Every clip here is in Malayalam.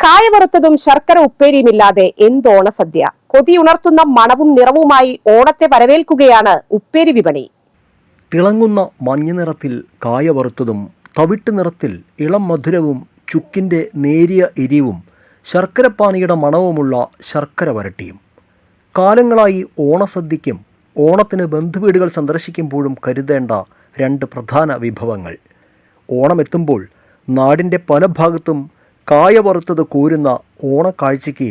കായവറുത്തതും ശർക്കര ഉപ്പേരിയുമില്ലാതെ എന്തോണ സദ്യ. കൊതിയുണർത്തുന്ന മണവും നിറവുമായി ഓണത്തെ വരവേൽക്കുകയാണ് ഉപ്പേരി വിപണി. തിളങ്ങുന്ന മഞ്ഞ നിറത്തിൽ കായ വറുത്തതും തവിട്ട് നിറത്തിൽ ഇളം മധുരവും ചുക്കിന്റെ നേരിയ എരിവും ശർക്കരപ്പാനിയുടെ മണവുമുള്ള ശർക്കര വരട്ടിയും. കാലങ്ങളായി ഓണസദ്യയ്ക്കും ഓണത്തിന് ബന്ധുവീടുകൾ സന്ദർശിക്കുമ്പോഴും കരുതേണ്ട രണ്ട് പ്രധാന വിഭവങ്ങൾ. ഓണമെത്തുമ്പോൾ നാടിന്റെ പല ഭാഗത്തും കായ വറുത്തത് കോരുന്ന ഓണക്കാഴ്ചയ്ക്ക്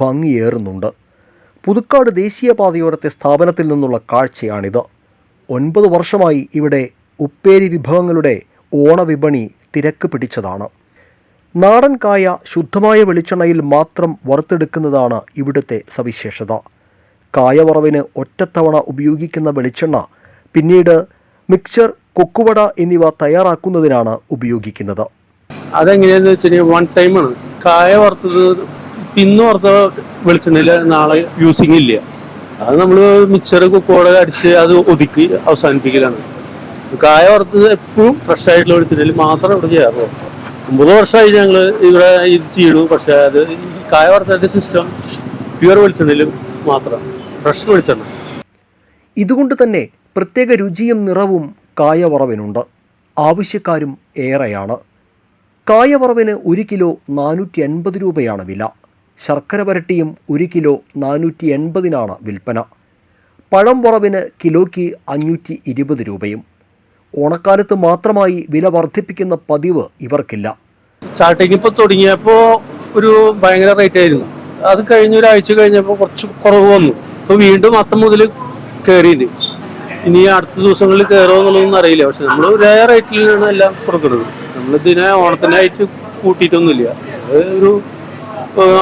ഭംഗിയേറുന്നുണ്ട്. പുതുക്കാട് ദേശീയപാതയോരത്തെ സ്ഥാപനത്തിൽ നിന്നുള്ള കാഴ്ചയാണിത്. ഒൻപത് വർഷമായി ഇവിടെ ഉപ്പേരി വിഭവങ്ങളുടെ ഓണവിപണി തിരക്ക് പിടിച്ചതാണ്. നാടൻ കായ ശുദ്ധമായ വെളിച്ചെണ്ണയിൽ മാത്രം വറുത്തെടുക്കുന്നതാണ് ഇവിടുത്തെ സവിശേഷത. കായവറവിന് ഒറ്റത്തവണ ഉപയോഗിക്കുന്ന വെളിച്ചെണ്ണ പിന്നീട് മിക്സർ കൊക്കുവട എന്നിവ തയ്യാറാക്കുന്നതിനാണ് ഉപയോഗിക്കുന്നത്. അതെങ്ങനെയാന്ന് വെച്ചാൽ വൺ ടൈം ആണ്. കായ വറുത്തത് പിന്ന് വറുത്ത വെളിച്ചെണ്ണയിൽ നാളെ യൂസിങ് ഇല്ല. അത് നമ്മൾ മിക്സർ കുക്കോടെ അടിച്ച് അത് ഒതുക്കി അവസാനിപ്പിക്കലാണ്. കായ വറുത്തത് എപ്പോഴും ഫ്രഷ് ആയിട്ടുള്ള വെളിച്ചെണ്ണയിൽ മാത്രം ഇവിടെ ചെയ്യാറുള്ളൂ. ഒമ്പത് വർഷമായി ഞങ്ങൾ ഇവിടെ ഇത് ചെയ്യണു പക്ഷേ അത് കായ വറുത്തതിന്റെ സിസ്റ്റം പ്യുവർ വെളിച്ചെണ്ണയിൽ മാത്രം. ഫ്രഷ് വെളിച്ചെണ്ണ. ഇതുകൊണ്ട് തന്നെ പ്രത്യേക രുചിയും നിറവും കായവറവിനുണ്ട് ആവശ്യക്കാരും ഏറെയാണ്. കായവറവിന് ഒരു കിലോ നാനൂറ്റി എൺപത് രൂപയാണ് വില. ശർക്കര വരട്ടിയും ഒരു കിലോ നാനൂറ്റി എൺപതിനാണ് വിൽപ്പന. പഴം വറവിന് കിലോയ്ക്ക് അഞ്ഞൂറ്റി ഇരുപത് രൂപയും. ഓണക്കാലത്ത് മാത്രമായി വില വർദ്ധിപ്പിക്കുന്ന പതിവ് ഇവർക്കില്ല. സ്റ്റാർട്ടിങ് ഇപ്പോൾ തുടങ്ങിയപ്പോൾ ഒരു ഭയങ്കര റേറ്റ് ആയിരുന്നു. അത് കഴിഞ്ഞ ഒരാഴ്ച കഴിഞ്ഞപ്പോൾ കുറച്ച് കുറവ് വന്നു. ഇപ്പോൾ വീണ്ടും അത്തം മുതൽ കയറിയില്ല ഇനി അടുത്ത ദിവസങ്ങളിൽ കയറുമോ എന്നുള്ളതൊന്നും അറിയില്ല. പക്ഷെ നമ്മൾ ഒരേ റേറ്റിലാണ് എല്ലാം കൊടുക്കുന്നത്. നമ്മൾ ഇതിനെ ഓണത്തിനായിട്ട് കൂട്ടിയിട്ടൊന്നുമില്ല. ഒരു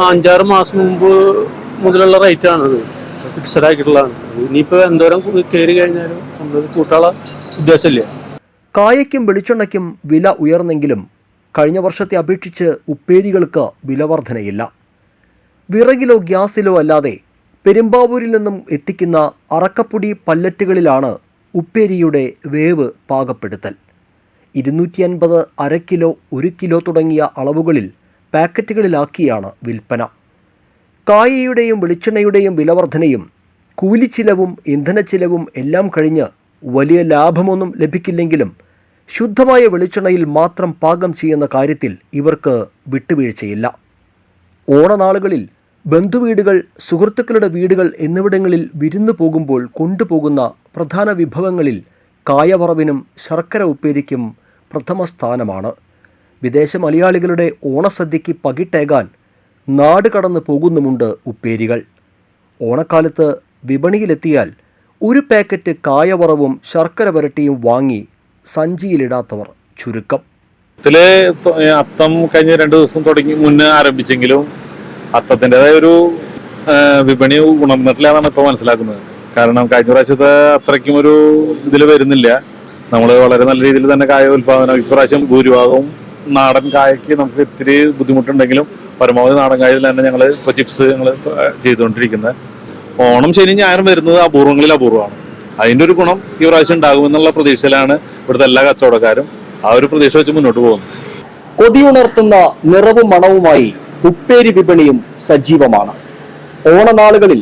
അഞ്ചാറ് മാസം മുമ്പ് മുതലുള്ള റേറ്റ് ആണത്. ഫിക്സഡ് ആക്കിയിട്ടുള്ളതാണ്. ഇനിയിപ്പോ എന്തോരം കയറി കഴിഞ്ഞാലും നമ്മൾ കൂട്ടാനുള്ള ഉദ്ദേശമില്ല. കായയ്ക്കും വെളിച്ചെണ്ണയ്ക്കും വില ഉയർന്നെങ്കിലും കഴിഞ്ഞ വർഷത്തെ അപേക്ഷിച്ച് ഉപ്പേരികൾക്ക് വില വർധനയില്ല. വിറകിലോ ഗ്യാസിലോ അല്ലാതെ പെരുമ്പാവൂരിൽ നിന്നും എത്തിക്കുന്ന അറക്കപ്പൊടി പല്ലറ്റുകളിലാണ് ഉപ്പേരിയുടെ വേവ് പാകപ്പെടുത്തൽ. ഇരുന്നൂറ്റി അൻപത് അര കിലോ ഒരു കിലോ തുടങ്ങിയ അളവുകളിൽ പാക്കറ്റുകളിലാക്കിയാണ് വിൽപ്പന. കായയുടെയും വെളിച്ചെണ്ണയുടെയും വിലവർധനയും കൂലിച്ചിലവും ഇന്ധനച്ചിലവും എല്ലാം കഴിഞ്ഞ് വലിയ ലാഭമൊന്നും ലഭിക്കില്ലെങ്കിലും ശുദ്ധമായ വെളിച്ചെണ്ണയിൽ മാത്രം പാകം ചെയ്യുന്ന കാര്യത്തിൽ ഇവർക്ക് വിട്ടുവീഴ്ചയില്ല. ഓണനാളുകളിൽ ബന്ധുവീടുകൾ സുഹൃത്തുക്കളുടെ വീടുകൾ എന്നിവിടങ്ങളിൽ വിരുന്നു പോകുമ്പോൾ കൊണ്ടുപോകുന്ന പ്രധാന വിഭവങ്ങളിൽ കായവറവിനും ശർക്കര ഉപ്പേരിക്കും പ്രഥമ സ്ഥാനമാണ്. വിദേശ മലയാളികളുടെ ഓണസദ്യയ്ക്ക് പകിട്ടേകാൻ നാട് കടന്നു പോകുന്നുമുണ്ട് ഉപ്പേരികൾ. ഓണക്കാലത്ത് വിപണിയിലെത്തിയാൽ ഒരു പാക്കറ്റ് കായവറവും ശർക്കര വരട്ടിയും വാങ്ങി സഞ്ചിയിലിടാത്തവർ ചുരുക്കം. ഇതിലെ അത്തം കഴിഞ്ഞ രണ്ട് ദിവസം തുടങ്ങി മുന്നേ ആരംഭിച്ചെങ്കിലും അത്തത്തിന്റെതായ ഒരു വിപണി ഉണർന്നിട്ടില്ല എന്നാണ് ഇപ്പോൾ മനസ്സിലാക്കുന്നത്. കാരണം കഴിഞ്ഞ പ്രാവശ്യത്തെ അത്രയ്ക്കും ഒരു ഇതിൽ വരുന്നില്ല. നമ്മൾ വളരെ നല്ല രീതിയിൽ തന്നെ കായ ഉൽപാദനം ഇപ്രാവശ്യം ഭൂരിഭാഗവും നാടൻ കായക്ക് നമുക്ക് ഇത്തിരി ബുദ്ധിമുട്ടുണ്ടെങ്കിലും പരമാവധി നാടൻ കായയിൽ തന്നെ ഞങ്ങൾ ഇപ്പോൾ ചിപ്സ് ഞങ്ങൾ ചെയ്തുകൊണ്ടിരിക്കുന്നത് ഓണം ശനി ഞായറും വരുന്നത് അപൂർവങ്ങളിൽ അപൂർവമാണ്. അതിന്റെ ഒരു ഗുണം ഈ പ്രാവശ്യം ഉണ്ടാകുമെന്നുള്ള പ്രതീക്ഷയിലാണ് ഇവിടുത്തെ എല്ലാ കച്ചവടക്കാരും ആ ഒരു പ്രതീക്ഷ വെച്ച് മുന്നോട്ട് പോകുന്നത്. കൊതിയുണർത്തുന്ന നിറവും മണവുമായി ഉപ്പേരി വിപണിയും സജീവമാണ്. ഓണനാളുകളിൽ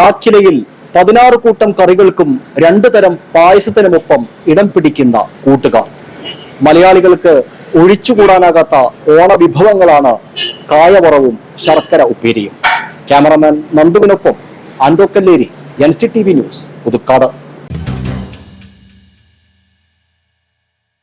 നാക്കിലയിൽ പതിനാറ് കൂട്ടം കറികൾക്കും രണ്ടു തരം പായസത്തിനുമൊപ്പം ഇടം പിടിക്കുന്ന കൂട്ടുകാർ. മലയാളികൾക്ക് ഒഴിച്ചുകൂടാനാകാത്ത ഓണവിഭവങ്ങളാണ് കായവറവും ശർക്കര ഉപ്പേരിയും. Cameraman നന്ദുവിനൊപ്പം Ando N C T V news Puthukkad.